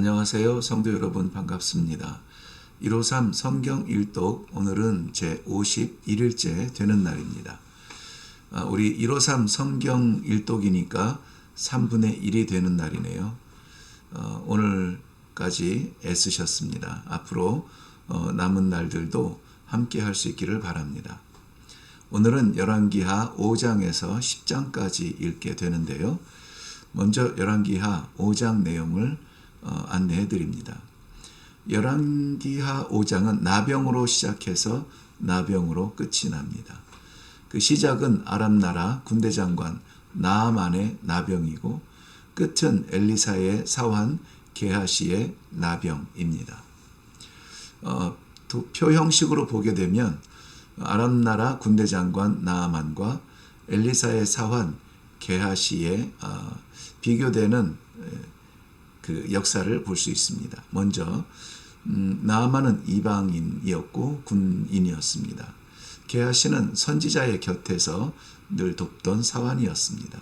안녕하세요. 성도 여러분 반갑습니다. 153 성경 일독 오늘은 제 51일째 되는 날입니다. 아, 우리 153 성경 일독이니까 3분의 1이 되는 날이네요. 어, 오늘까지 애쓰셨습니다. 앞으로 어, 남은 날들도 함께 할 수 있기를 바랍니다. 오늘은 열왕기하 5장에서 10장까지 읽게 되는데요. 먼저 열왕기하 5장 내용을 어, 안내해 드립니다. 열왕기하 5장은 나병으로 시작해서 나병으로 끝이 납니다. 그 시작은 아람 나라 군대 장관 나아만의 나병이고 끝은 엘리사의 사환 게하시의 나병입니다. 어, 표 형식으로 보게 되면 아람 나라 군대 장관 나아만과 엘리사의 사환 게하시의 어, 비교되는 그 역사를 볼 수 있습니다. 먼저 음, 나아만은 이방인이었고 군인이었습니다. 게하시는 선지자의 곁에서 늘 돕던 사환이었습니다.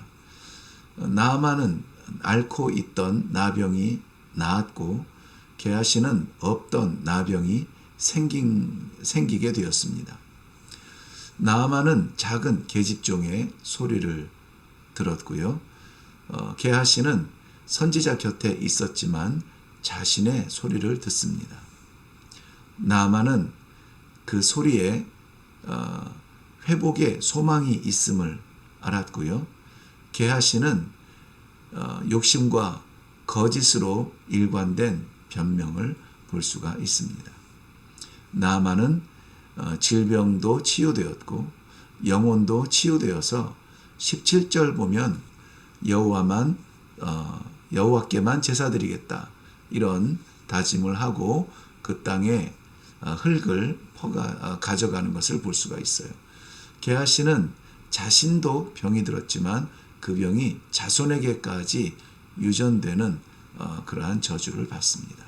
나아만은 앓고 있던 나병이 나았고 게하시는 없던 나병이 생긴, 생기게 되었습니다. 나아만은 작은 계집종의 소리를 들었고요. 어, 게하시는 선지자 곁에 있었지만 자신의 소리를 듣습니다. 나아만은 그 소리에 어, 회복의 소망이 있음을 알았고요. 게하시는 어, 욕심과 거짓으로 일관된 변명을 볼 수가 있습니다. 나아만은 어, 질병도 치유되었고 영혼도 치유되어서 17절 보면 여호와만 여호와께만 제사드리겠다 이런 다짐을 하고 그 땅에 흙을 퍼가 가져가는 것을 볼 수가 있어요. 게하시는 자신도 병이 들었지만 그 병이 자손에게까지 유전되는 그러한 저주를 받습니다.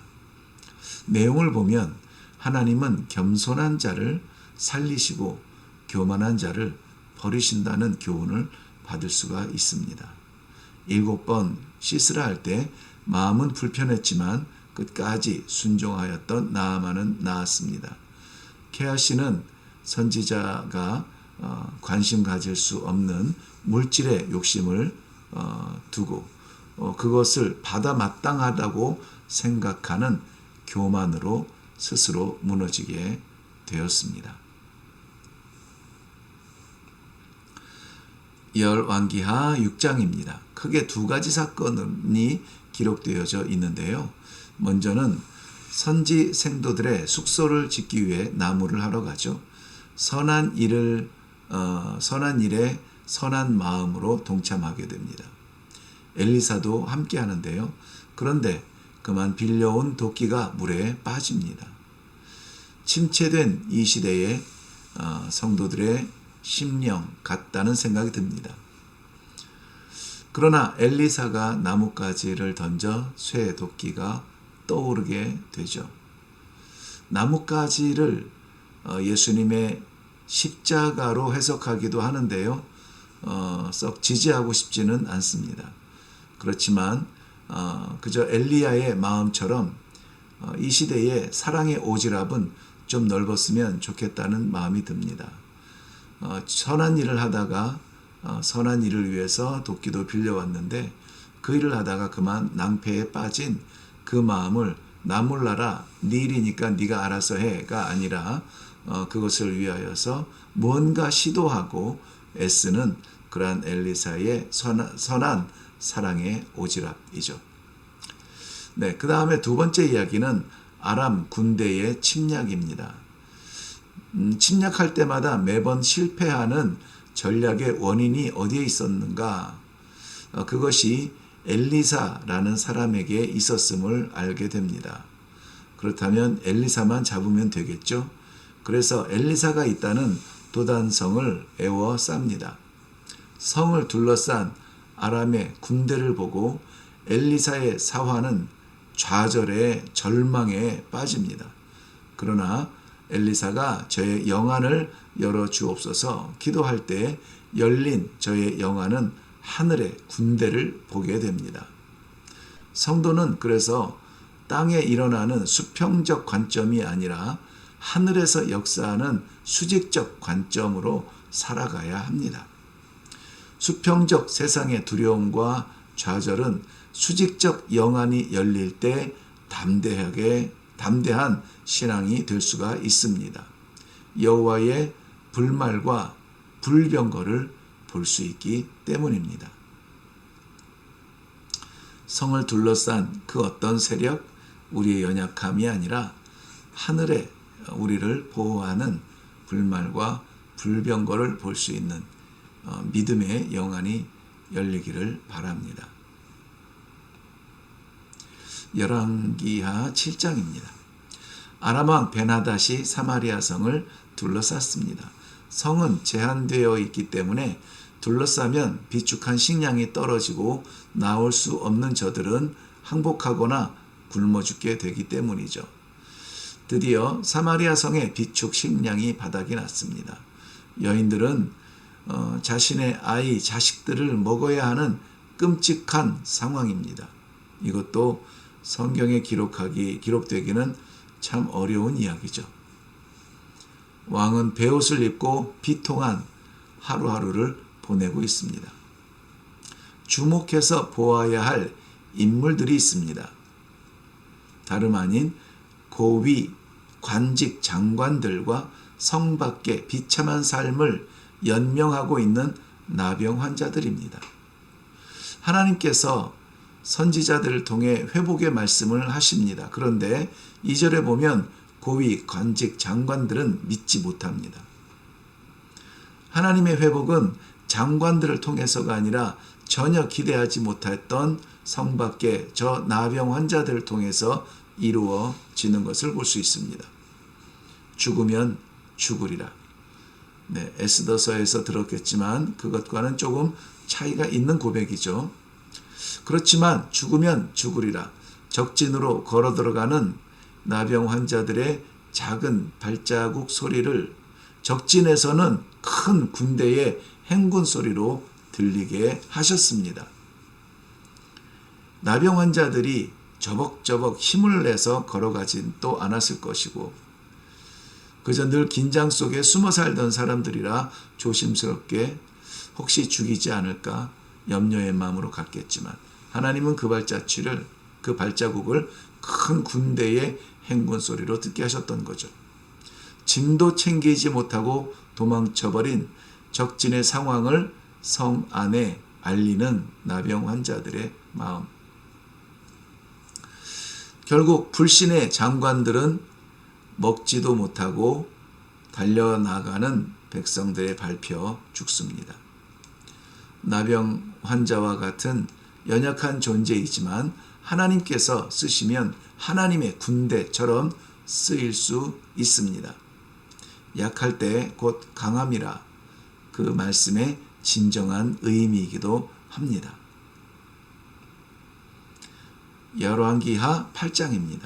내용을 보면 하나님은 겸손한 자를 살리시고 교만한 자를 버리신다는 교훈을 받을 수가 있습니다. 일곱 번 씻으라 할 때 마음은 불편했지만 끝까지 순종하였던 나아만은 나았습니다. 케아 씨는 선지자가 어, 관심 가질 수 없는 물질의 욕심을 어, 두고 어, 그것을 받아 마땅하다고 생각하는 교만으로 스스로 무너지게 되었습니다. 열 왕기하 6장입니다. 크게 두 가지 사건이 기록되어져 있는데요. 먼저는 선지 생도들의 숙소를 짓기 위해 나무를 하러 가죠. 선한 일을 어, 선한 일에 선한 마음으로 동참하게 됩니다. 엘리사도 함께 하는데요. 그런데 그만 빌려온 도끼가 물에 빠집니다. 침체된 이 시대에 어, 성도들의 심령 같다는 생각이 듭니다. 그러나 엘리사가 나뭇가지를 던져 쇠 도끼가 떠오르게 되죠. 나뭇가지를 어, 예수님의 십자가로 해석하기도 하는데요. 어, 썩 지지하고 싶지는 않습니다. 그렇지만 어, 그저 엘리야의 마음처럼 어, 이 시대의 사랑의 오지랖은 좀 넓었으면 좋겠다는 마음이 듭니다. 어, 선한 일을 하다가 어, 선한 일을 위해서 도끼도 빌려왔는데 그 일을 하다가 그만 낭패에 빠진 그 마음을 나 몰라라 네 일이니까 네가 알아서 해가 아니라 어, 그것을 위하여서 뭔가 시도하고 애쓰는 그러한 엘리사의 선한, 선한 사랑의 오지랖이죠. 네, 그 다음에 두 번째 이야기는 아람 군대의 침략입니다. 음, 침략할 때마다 매번 실패하는 전략의 원인이 어디에 있었는가? 어, 그것이 엘리사라는 사람에게 있었음을 알게 됩니다. 그렇다면 엘리사만 잡으면 되겠죠? 그래서 엘리사가 있다는 도단성을 애워 쌉니다. 성을 둘러싼 아람의 군대를 보고 엘리사의 사화는 좌절에 절망에 빠집니다. 그러나 엘리사가 저의 영안을 열어 주옵소서 기도할 때 열린 저의 영안은 하늘의 군대를 보게 됩니다. 성도는 그래서 땅에 일어나는 수평적 관점이 아니라 하늘에서 역사하는 수직적 관점으로 살아가야 합니다. 수평적 세상의 두려움과 좌절은 수직적 영안이 열릴 때 담대하게 담대한 신앙이 될 수가 있습니다. 여호와의 불말과 불병거를 볼 수 있기 때문입니다. 성을 둘러싼 그 어떤 세력, 우리의 연약함이 아니라 하늘에 우리를 보호하는 불말과 불병거를 볼 수 있는 어, 믿음의 영안이 열리기를 바랍니다. 열왕기하 7장입니다. 아람왕 베나닷이 사마리아 성을 둘러쌌습니다. 성은 제한되어 있기 때문에 둘러싸면 비축한 식량이 떨어지고 나올 수 없는 저들은 항복하거나 굶어 죽게 되기 때문이죠. 드디어 사마리아 성의 비축 식량이 바닥이 났습니다. 여인들은 어, 자신의 아이, 자식들을 먹어야 하는 끔찍한 상황입니다. 이것도 성경에 기록하기, 기록되기는 참 어려운 이야기죠. 왕은 베옷을 입고 비통한 하루하루를 보내고 있습니다. 주목해서 보아야 할 인물들이 있습니다. 다름 아닌 고위 관직 장관들과 성 밖의 비참한 삶을 연명하고 있는 나병 환자들입니다. 하나님께서 선지자들을 통해 회복의 말씀을 하십니다. 그런데 이절에 보면 고위 관직 장관들은 믿지 못합니다. 하나님의 회복은 장관들을 통해서가 아니라 전혀 기대하지 못했던 성 밖의 저 나병 환자들을 통해서 이루어지는 것을 볼 수 있습니다. 죽으면 죽으리라. 네, 에스더서에서 들었겠지만 그것과는 조금 차이가 있는 고백이죠. 그렇지만 죽으면 죽으리라. 적진으로 걸어 들어가는 나병 환자들의 작은 발자국 소리를 적진에서는 큰 군대의 행군 소리로 들리게 하셨습니다. 나병 환자들이 저벅저벅 힘을 내서 걸어가진 또 않았을 것이고 그저 늘 긴장 속에 숨어 살던 사람들이라 조심스럽게 혹시 죽이지 않을까 염려의 마음으로 갔겠지만 하나님은 그 발자취를 그 발자국을 큰 군대의 행군 소리로 듣게 하셨던 거죠. 짐도 챙기지 못하고 도망쳐버린 적진의 상황을 성 안에 알리는 나병 환자들의 마음. 결국 불신의 장관들은 먹지도 못하고 달려나가는 백성들의 밟혀 죽습니다. 나병 환자와 같은 연약한 존재이지만 하나님께서 쓰시면 하나님의 군대처럼 쓰일 수 있습니다. 약할 때 곧 강함이라 그 말씀의 진정한 의미이기도 합니다. 열왕기하 8장입니다.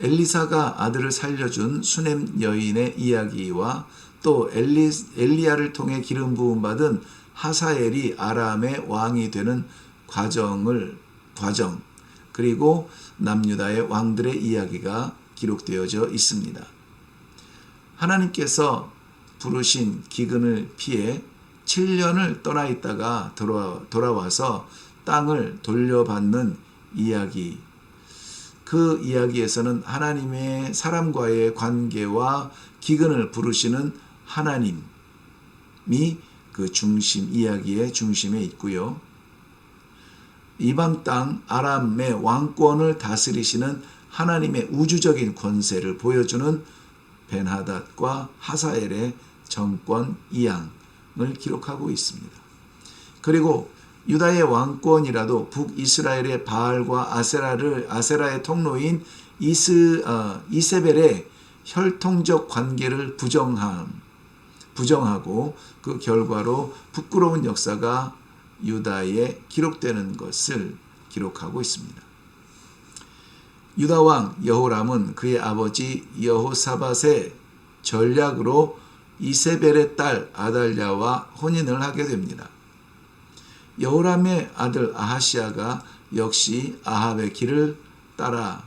엘리사가 아들을 살려준 수넴 여인의 이야기와 또 엘리, 엘리야를 통해 기름 부음 받은 하사엘이 아람의 왕이 되는 과정을 과정 그리고 남유다의 왕들의 이야기가 기록되어져 있습니다. 하나님께서 부르신 기근을 피해 7년을 떠나 있다가 돌아, 돌아와서 땅을 돌려받는 이야기. 그 이야기에서는 하나님의 사람과의 관계와 기근을 부르시는 하나님이 그 중심, 이야기의 중심에 있고요. 이방 땅 아람의 왕권을 다스리시는 하나님의 우주적인 권세를 보여주는 벤하닷과 하사엘의 정권 이양을 기록하고 있습니다. 그리고 유다의 왕권이라도 북이스라엘의 바알과 아세라를 아세라의 통로인 이스 어, 이세벨의 혈통적 관계를 부정함 부정하고 그 결과로 부끄러운 역사가 유다에 기록되는 것을 기록하고 있습니다. 유다 왕 여호람은 그의 아버지 여호사밧의 전략으로 이세벨의 딸 아달랴와 혼인을 하게 됩니다. 여호람의 아들 아하시아가 역시 아합의 길을 따라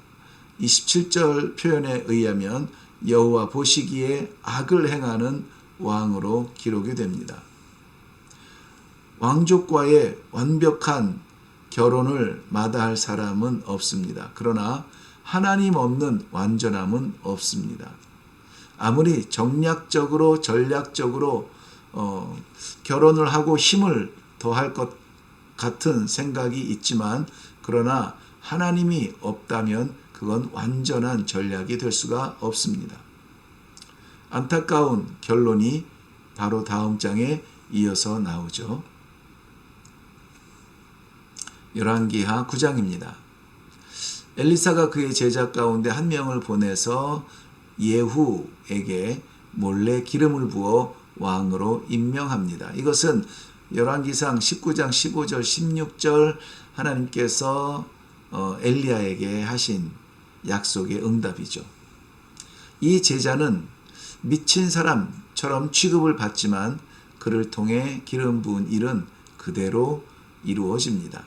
27절 표현에 의하면 여호와 보시기에 악을 행하는 왕으로 기록이 됩니다. 왕족과의 완벽한 결혼을 마다할 사람은 없습니다. 그러나 하나님 없는 완전함은 없습니다. 아무리 정략적으로 전략적으로 어, 결혼을 하고 힘을 더할 것 같은 생각이 있지만 그러나 하나님이 없다면 그건 완전한 전략이 될 수가 없습니다. 안타까운 결론이 바로 다음 장에 이어서 나오죠. 열왕기하 9장입니다. 엘리사가 그의 제자 가운데 한 명을 보내서 예후에게 몰래 기름을 부어 왕으로 임명합니다. 이것은 열왕기상 19장 15절 16절 하나님께서 어, 엘리야에게 하신 약속의 응답이죠. 이 제자는 미친 사람처럼 취급을 받지만 그를 통해 기름 부은 일은 그대로 이루어집니다.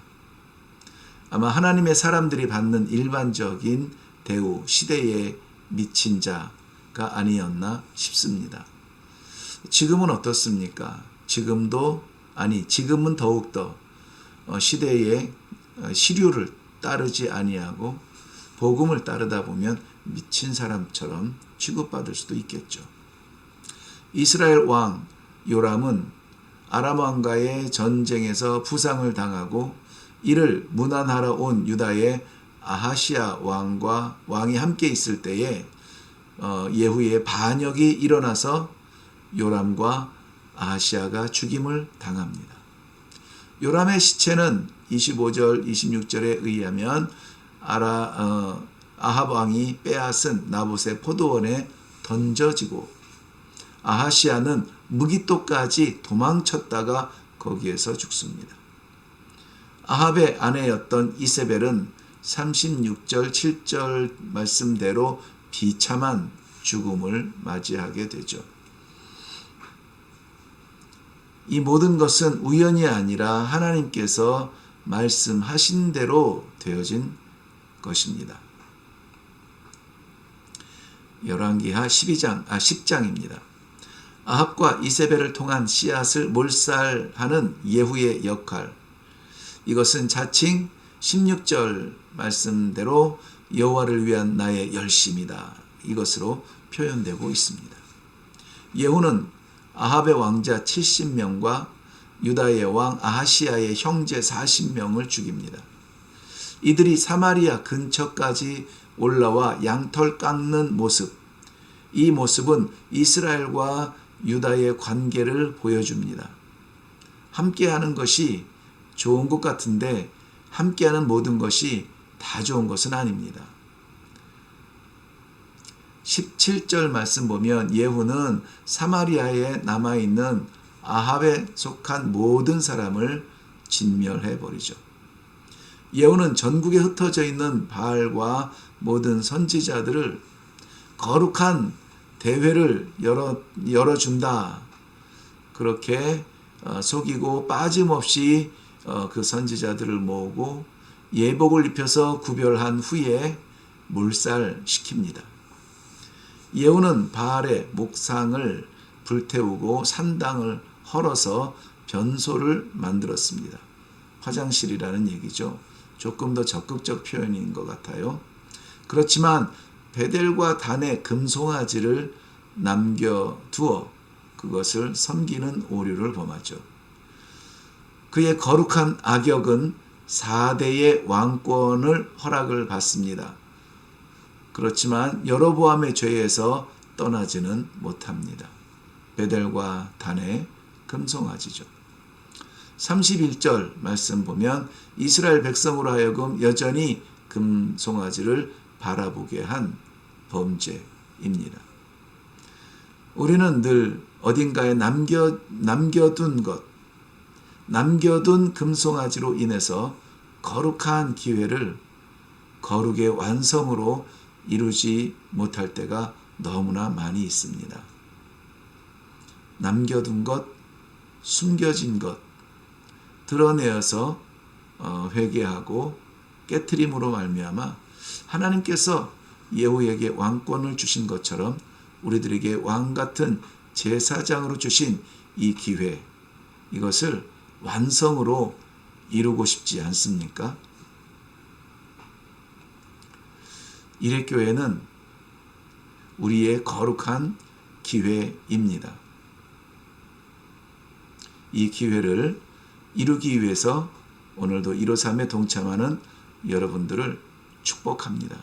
아마 하나님의 사람들이 받는 일반적인 대우, 시대의 미친 자가 아니었나 싶습니다. 지금은 어떻습니까? 지금도, 아니, 지금은 더욱더 어, 시대의 어, 시류를 따르지 아니하고 복음을 따르다 보면 미친 사람처럼 취급받을 수도 있겠죠. 이스라엘 왕 요람은 아람 왕과의 전쟁에서 부상을 당하고 이를 무난하러 온 유다의 아하시아 왕과 왕이 함께 있을 때에 어, 예후의 반역이 일어나서 요람과 아하시아가 죽임을 당합니다. 요람의 시체는 25절, 26절에 의하면 아라 어, 아합 왕이 빼앗은 나봇의 포도원에 던져지고 아하시아는 무기토까지 도망쳤다가 거기에서 죽습니다. 아합의 아내였던 이세벨은 36절, 7절 말씀대로 비참한 죽음을 맞이하게 되죠. 이 모든 것은 우연이 아니라 하나님께서 말씀하신 대로 되어진 것입니다. 열왕기하 12장 아 10장입니다. 아합과 이세벨을 통한 씨앗을 몰살하는 예후의 역할. 이것은 자칭 16절 말씀대로 여호와를 위한 나의 열심이다. 이것으로 표현되고 있습니다. 예후는 아합의 왕자 70명과 유다의 왕 아하시아의 형제 40명을 죽입니다. 이들이 사마리아 근처까지 올라와 양털 깎는 모습. 이 모습은 이스라엘과 유다의 관계를 보여줍니다. 함께하는 것이 좋은 것 같은데 함께하는 모든 것이 다 좋은 것은 아닙니다. 17절 말씀 보면 예후는 사마리아에 남아 있는 아합에 속한 모든 사람을 진멸해 버리죠. 예후는 전국에 흩어져 있는 바알과 모든 선지자들을 거룩한 대회를 열어 열어준다. 그렇게 어, 속이고 빠짐없이 어, 그 선지자들을 모으고 예복을 입혀서 구별한 후에 몰살시킵니다. 예후는 바알의 목상을 불태우고 산당을 헐어서 변소를 만들었습니다. 화장실이라는 얘기죠. 조금 더 적극적 표현인 것 같아요. 그렇지만 베델과 단의 금송아지를 남겨두어 그것을 섬기는 오류를 범하죠. 그의 거룩한 악역은 4대의 왕권을 허락을 받습니다. 그렇지만 여로보암의 죄에서 떠나지는 못합니다. 베델과 단의 금송아지죠. 31절 말씀 보면 이스라엘 백성으로 하여금 여전히 금송아지를 바라보게 한 범죄입니다. 우리는 늘 어딘가에 남겨, 남겨둔 것, 남겨둔 금송아지로 인해서 거룩한 기회를 거룩의 완성으로 이루지 못할 때가 너무나 많이 있습니다. 남겨둔 것, 숨겨진 것, 드러내어서 어, 회개하고 깨트림으로 말미암아 하나님께서 예후에게 왕권을 주신 것처럼 우리들에게 왕 같은 제사장으로 주신 이 기회 이것을 완성으로 이루고 싶지 않습니까? 일회교회는 우리의 거룩한 기회입니다. 이 기회를 이루기 위해서 오늘도 153에 동참하는 여러분들을 축복합니다.